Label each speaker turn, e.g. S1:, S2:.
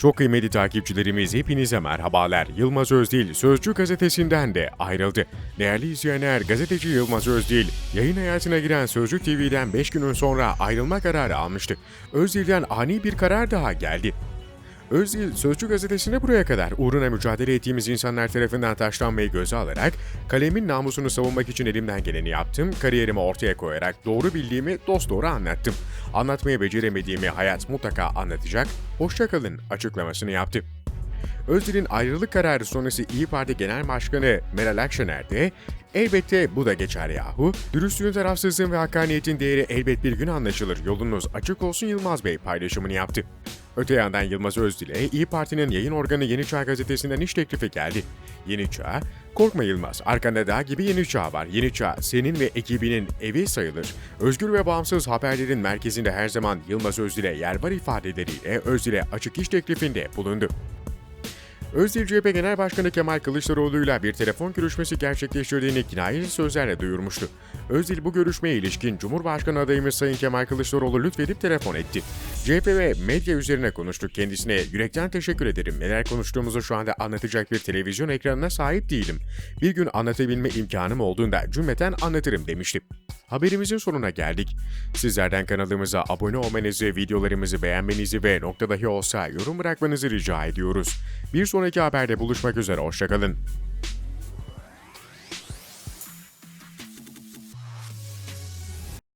S1: Çok kıymetli takipçilerimiz hepinize merhabalar. Yılmaz Özdil Sözcü gazetesinden de ayrıldı. Değerli izleyenler, gazeteci Yılmaz Özdil yayın hayatına giren Sözcü TV'den 5 günün sonra ayrılma kararı almıştı. Özdil'den ani bir karar daha geldi. Özdil Sözcü gazetesine buraya kadar uğruna mücadele ettiğimiz insanlar tarafından taşlanmayı göze alarak kalemin namusunu savunmak için elimden geleni yaptım, kariyerimi ortaya koyarak doğru bildiğimi dosdoğru anlattım. Anlatmayı beceremediğimi hayat mutlaka anlatacak, hoşçakalın açıklamasını yaptı. Özdil'in ayrılık kararı sonrası İyi Parti Genel Başkanı Meral Akşener de elbette bu da geçer yahu. Dürüstlüğün, tarafsızlığın ve hakkaniyetin değeri elbet bir gün anlaşılır. Yolunuz açık olsun Yılmaz Bey paylaşımını yaptı. Öte yandan Yılmaz Özdil'e İyi Parti'nin yayın organı Yeni Çağ gazetesinden iş teklifi geldi. Yeni Çağ, korkma Yılmaz, arkanda dağ gibi Yeni Çağ var. Yeni Çağ senin ve ekibinin evi sayılır. Özgür ve bağımsız haberlerin merkezinde her zaman Yılmaz Özdil'e yer var ifadeleriyle Özdil'e açık iş teklifinde bulundu. Özdil CHP Genel Başkanı Kemal Kılıçdaroğlu'yla bir telefon görüşmesi gerçekleştirdiğini kinayeli sözlerle duyurmuştu. Özdil bu görüşmeye ilişkin Cumhurbaşkanı adayımız Sayın Kemal Kılıçdaroğlu lütfedip telefon etti. CHP ve medya üzerine konuştuk. Kendisine yürekten teşekkür ederim. Neler konuştuğumuzu şu anda anlatacak bir televizyon ekranına sahip değilim. Bir gün anlatabilme imkanım olduğunda cümleten anlatırım demişti. Haberimizin sonuna geldik. Sizlerden kanalımıza abone olmanızı, videolarımızı beğenmenizi ve nokta dahi olsa yorum bırakmanızı rica ediyoruz. Bir sonraki haberde buluşmak üzere, hoşçakalın.